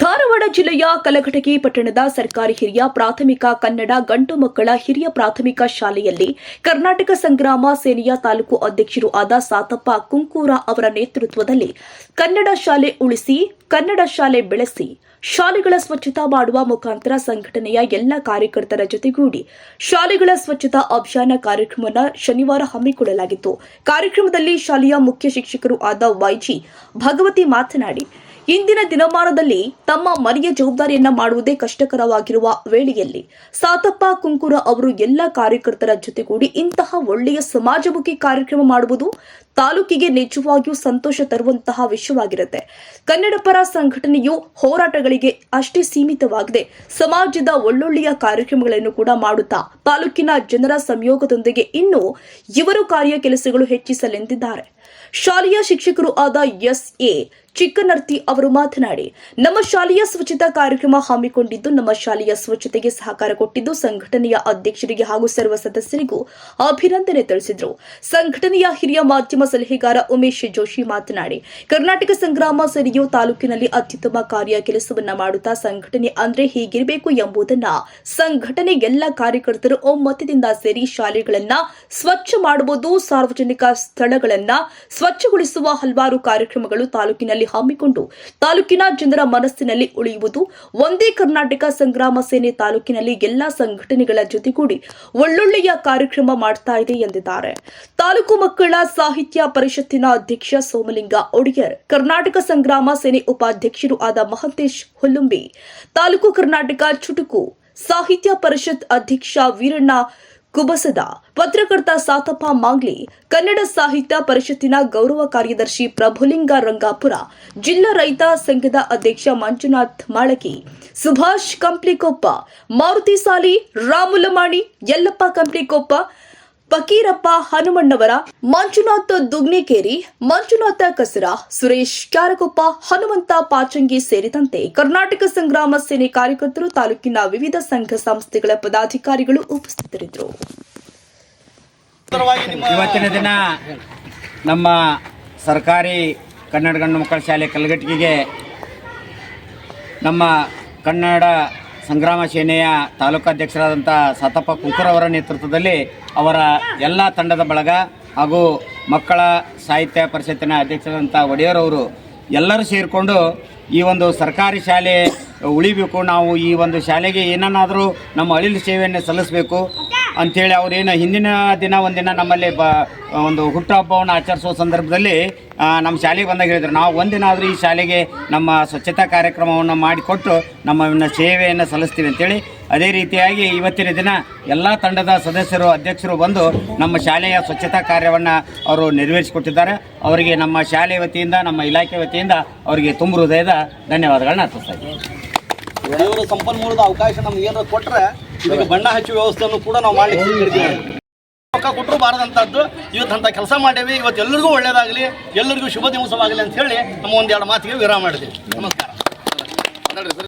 ಧಾರವಾಡ ಜಿಲ್ಲೆಯ ಕಲಘಟಗಿ ಪಟ್ಟಣದ ಸರ್ಕಾರಿ ಹಿರಿಯ ಪ್ರಾಥಮಿಕ ಕನ್ನಡ ಗಂಡು ಮಕ್ಕಳ ಹಿರಿಯ ಪ್ರಾಥಮಿಕ ಶಾಲೆಯಲ್ಲಿ ಕರ್ನಾಟಕ ಸಂಗ್ರಾಮ ಸೇನೆಯ ತಾಲೂಕು ಅಧ್ಯಕ್ಷರು ಆದ ಸಾತಪ್ಪ ಕುಂಕೂರ ಅವರ ನೇತೃತ್ವದಲ್ಲಿ ಕನ್ನಡ ಶಾಲೆ ಉಳಿಸಿ, ಕನ್ನಡ ಶಾಲೆ ಬೆಳೆಸಿ, ಶಾಲೆಗಳ ಸ್ವಚ್ಛತಾ ಮಾಡುವ ಮುಖಾಂತರ ಸಂಘಟನೆಯ ಎಲ್ಲ ಕಾರ್ಯಕರ್ತರ ಜೊತೆಗೂಡಿ ಶಾಲೆಗಳ ಸ್ವಚ್ಛತಾ ಅಭಿಯಾನ ಕಾರ್ಯಕ್ರಮವನ್ನು ಶನಿವಾರ ಹಮ್ಮಿಕೊಳ್ಳಲಾಗಿತ್ತು. ಕಾರ್ಯಕ್ರಮದಲ್ಲಿ ಶಾಲೆಯ ಮುಖ್ಯ ಶಿಕ್ಷಕರು ಆದ ವೈಜಿ ಭಗವತಿ ಮಾತನಾಡಿ ಇಂದಿನ ದಿನಮಾನದಲ್ಲಿ ತಮ್ಮ ಮನೆಯ ಜವಾಬ್ದಾರಿಯನ್ನ ಮಾಡುವುದೇ ಕಷ್ಟಕರವಾಗಿರುವ ವೇಳೆಯಲ್ಲಿ ಸಾತಪ್ಪ ಕುಂಕುರ ಅವರು ಎಲ್ಲ ಕಾರ್ಯಕರ್ತರ ಜೊತೆಗೂಡಿ ಇಂತಹ ಒಳ್ಳೆಯ ಸಮಾಜಮುಖಿ ಕಾರ್ಯಕ್ರಮ ಮಾಡುವುದು ತಾಲೂಕಿಗೆ ನಿಜವಾಗಿಯೂ ಸಂತೋಷ ತರುವಂತಹ ವಿಷಯವಾಗಿರುತ್ತೆ. ಕನ್ನಡ ಪರ ಸಂಘಟನೆಯು ಹೋರಾಟಗಳಿಗೆ ಅಷ್ಟೇ ಸೀಮಿತವಾಗದೆ. ಸಮಾಜದ ಒಳ್ಳೊಳ್ಳೆಯ ಕಾರ್ಯಕ್ರಮಗಳನ್ನು ಕೂಡ ಮಾಡುತ್ತಾ ತಾಲೂಕಿನ ಜನರ ಸಂಯೋಗದೊಂದಿಗೆ ಇನ್ನೂ ಇವರು ಕಾರ್ಯ ಕೆಲಸಗಳು ಹೆಚ್ಚಿಸಲೆಂದಿದ್ದಾರೆ. ಶಾಲೆಯ ಶಿಕ್ಷಕರು ಆದ ಎಸ್ ಎ ಚಿಕ್ಕನರ್ತಿ ಅವರು ಮಾತನಾಡಿ, ನಮ್ಮ ಶಾಲೆಯ ಸ್ವಚ್ಛತಾ ಕಾರ್ಯಕ್ರಮ ಹಮ್ಮಿಕೊಂಡಿದ್ದು, ನಮ್ಮ ಶಾಲೆಯ ಸ್ವಚ್ಛತೆಗೆ ಸಹಕಾರ ಕೊಟ್ಟಿದ್ದು ಸಂಘಟನೆಯ ಅಧ್ಯಕ್ಷರಿಗೆ ಹಾಗೂ ಸರ್ವ ಸದಸ್ಯರಿಗೂ ಅಭಿನಂದನೆ ತಿಳಿಸಿದರು. ಸಂಘಟನೆಯ ಹಿರಿಯ ಮಾಧ್ಯಮ ಸಲಹೆಗಾರ ಉಮೇಶ್ ಜೋಶಿ ಮಾತನಾಡಿ, ಕರ್ನಾಟಕ ಸಂಗ್ರಾಮ ಸರಿಯು ತಾಲೂಕಿನಲ್ಲಿ ಅತ್ಯುತ್ತಮ ಕಾರ್ಯ ಕೆಲಸವನ್ನ ಮಾಡುತ್ತಾ ಸಂಘಟನೆ ಅಂದ್ರೆ ಹೀಗಿರಬೇಕು ಎಂಬುದನ್ನ ಸಂಘಟನೆ ಎಲ್ಲ ಕಾರ್ಯಕರ್ತರು ಒಮ್ಮತದಿಂದ ಸೇರಿ ಶಾಲೆಗಳನ್ನ ಸ್ವಚ್ಛ ಮಾಡುವುದು ಸಾರ್ವಜನಿಕ ಸ್ಥಳಗಳನ್ನ ಸ್ವಚ್ಛಗೊಳಿಸುವ ಹಲವಾರು ಕಾರ್ಯಕ್ರಮಗಳು ತಾಲೂಕಿನಲ್ಲಿ ಹಮ್ಮಿಕೊಂಡು ತಾಲೂಕಿನ ಜನರ ಮನಸ್ಸಿನಲ್ಲಿ ಉಳಿಯುವುದು. ಒಂದೇ ಕರ್ನಾಟಕ ಸಂಗ್ರಾಮ ಸೇನೆ ತಾಲೂಕಿನಲ್ಲಿ ಎಲ್ಲಾ ಸಂಘಟನೆಗಳ ಜೊತೆಗೂಡಿ ಒಳ್ಳೊಳ್ಳೆಯ ಕಾರ್ಯಕ್ರಮ ಮಾಡ್ತಾ ಇದೆ ಎಂದಿದ್ದಾರೆ. ತಾಲೂಕು ಮಕ್ಕಳ ಸಾಹಿತ್ಯ ಪರಿಷತ್ತಿನ ಅಧ್ಯಕ್ಷ ಸೋಮಲಿಂಗ ಒಡಿಯರ್, ಕರ್ನಾಟಕ ಸಂಗ್ರಾಮ ಸೇನೆ ಉಪಾಧ್ಯಕ್ಷರು ಆದ ಮಹಂತೇಶ್ ಹುಲ್ಲುಂಬಿ, ತಾಲೂಕು ಕರ್ನಾಟಕ ಚುಟುಕು, ಸಾಹಿತ್ಯ ಪರಿಷತ್ ಅಧ್ಯಕ್ಷ ವೀರಣ್ಣ ಕುಬಸದ ಪತ್ರಕರ್ತ ಸಾತಪ್ಪ ಮಾಂಗ್ಲಿ, ಕನ್ನಡ ಸಾಹಿತ್ಯ ಪರಿಷತ್ತಿನ ಗೌರವ ಕಾರ್ಯದರ್ಶಿ ಪ್ರಭುಲಿಂಗ ರಂಗಾಪುರ, ಜಿಲ್ಲಾ ರೈತ ಸಂಘದ ಅಧ್ಯಕ್ಷ ಮಂಜುನಾಥ್ ಮಾಳಕಿ ಸುಭಾಷ್ ಕಂಪ್ಲಿಕೊಪ್ಪ, ಮಾರುತಿ ಸಾಲಿ, ರಾಮುಲಮಾಣಿ, ಯಲ್ಲಪ್ಪ ಕಂಪ್ಲಿಕೊಪ್ಪ ಫಕೀರಪ್ಪ ಹನುಮಣ್ಣವರ ಮಂಜುನಾಥ ದುಗ್ನಿಕೇರಿ ಮಂಜುನಾಥ ಕಸರ ಸುರೇಶ್ ಕ್ಯಾರಕೊಪ್ಪ ಹನುಮಂತ ಪಾಚಂಗಿ ಸೇರಿದಂತೆ ಕರ್ನಾಟಕ ಸಂಗ್ರಾಮ ಸೇನೆ ಕಾರ್ಯಕರ್ತರು ತಾಲೂಕಿನ ವಿವಿಧ ಸಂಘ ಸಂಸ್ಥೆಗಳ ಪದಾಧಿಕಾರಿಗಳು ಉಪಸ್ಥಿತರಿದ್ದರು. ಇವತ್ತಿನ ದಿನ ನಮ್ಮ ಸರ್ಕಾರಿ ಕನ್ನಡ ಗಂಡು ಮಕ್ಕಳ ಶಾಲೆ ಕಲಘಟಗಿಗೆ ನಮ್ಮ ಕನ್ನಡ ಸಂಗ್ರಾಮ ಸೇನೆಯ ತಾಲೂಕಾಧ್ಯಕ್ಷರಾದಂಥ ಸತಪ್ಪ ಕುಂಕುರ್ ಅವರ ನೇತೃತ್ವದಲ್ಲಿ ಅವರ ಎಲ್ಲ ತಂಡದ ಬಳಗ ಹಾಗೂ ಮಕ್ಕಳ ಸಾಹಿತ್ಯ ಪರಿಷತ್ತಿನ ಅಧ್ಯಕ್ಷರಾದಂಥ ಒಡೆಯರವರು ಎಲ್ಲರೂ ಸೇರಿಕೊಂಡು ಈ ಒಂದು ಸರ್ಕಾರಿ ಶಾಲೆ ಉಳಿಬೇಕು. ನಾವು ಈ ಒಂದು ಶಾಲೆಗೆ ಏನನ್ನಾದರೂ ನಮ್ಮ ಅಳಿಲು ಸೇವೆಯನ್ನು ಸಲ್ಲಿಸಬೇಕು. ಅಂಥೇಳಿ ಅವರೇನು ಹಿಂದಿನ ದಿನ ಒಂದಿನ ನಮ್ಮಲ್ಲಿ ಬ ಒಂದು ಹುಟ್ಟುಹಬ್ಬವನ್ನು ಆಚರಿಸುವ ಸಂದರ್ಭದಲ್ಲಿ ನಮ್ಮ ಶಾಲೆಗೆ ಬಂದಾಗ ಹೇಳಿದರು, ನಾವು ಒಂದಿನ ಆದರೂ ಈ ಶಾಲೆಗೆ ನಮ್ಮ ಸ್ವಚ್ಛತಾ ಕಾರ್ಯಕ್ರಮವನ್ನು ಮಾಡಿಕೊಟ್ಟು ನಮ್ಮ ಸೇವೆಯನ್ನು ಸಲ್ಲಿಸ್ತೀವಿ ಅಂತೇಳಿ. ಅದೇ ರೀತಿಯಾಗಿ ಇವತ್ತಿನ ದಿನ ಎಲ್ಲ ತಂಡದ ಸದಸ್ಯರು, ಅಧ್ಯಕ್ಷರು ಬಂದು ನಮ್ಮ ಶಾಲೆಯ ಸ್ವಚ್ಛತಾ ಕಾರ್ಯವನ್ನು ಅವರು ನೆರವೇರಿಸಿಕೊಟ್ಟಿದ್ದಾರೆ. ಅವರಿಗೆ ನಮ್ಮ ಶಾಲೆ ವತಿಯಿಂದ, ನಮ್ಮ ಇಲಾಖೆ ವತಿಯಿಂದ ಅವರಿಗೆ ತುಂಬ ಹೃದಯದ ಧನ್ಯವಾದಗಳನ್ನ ಅರ್ಪಿಸ್ತಾ ಇದ್ದೀವಿ ಸಂಪನ್ಮೂಲದ ಅವಕಾಶ ನಮ್ಗೆ ಏನಾದ್ರು ಕೊಟ್ಟರೆ ಇದಕ್ಕೆ ಬಣ್ಣ ಹಚ್ಚುವ ವ್ಯವಸ್ಥೆಯನ್ನು ಕೂಡ ನಾವು ಮಾಡಲಿಕ್ಕೆ ರೊಕ್ಕ ಕೊಟ್ಟರು ಬಾರದಂಥದ್ದು ಇವತ್ತು ಅಂತ ಕೆಲಸ ಮಾಡೇವಿ ಇವತ್ತು ಎಲ್ಲರಿಗೂ ಒಳ್ಳೇದಾಗಲಿ ಎಲ್ಲರಿಗೂ ಶುಭ ದಿವಸವಾಗಲಿ ಅಂತ ಹೇಳಿ ನಮ್ಮ ಒಂದೆರಡು ಮಾತಿಗೆ ವಿರಾಮ ಮಾಡಿದ್ದೀವಿ ನಮಸ್ಕಾರ.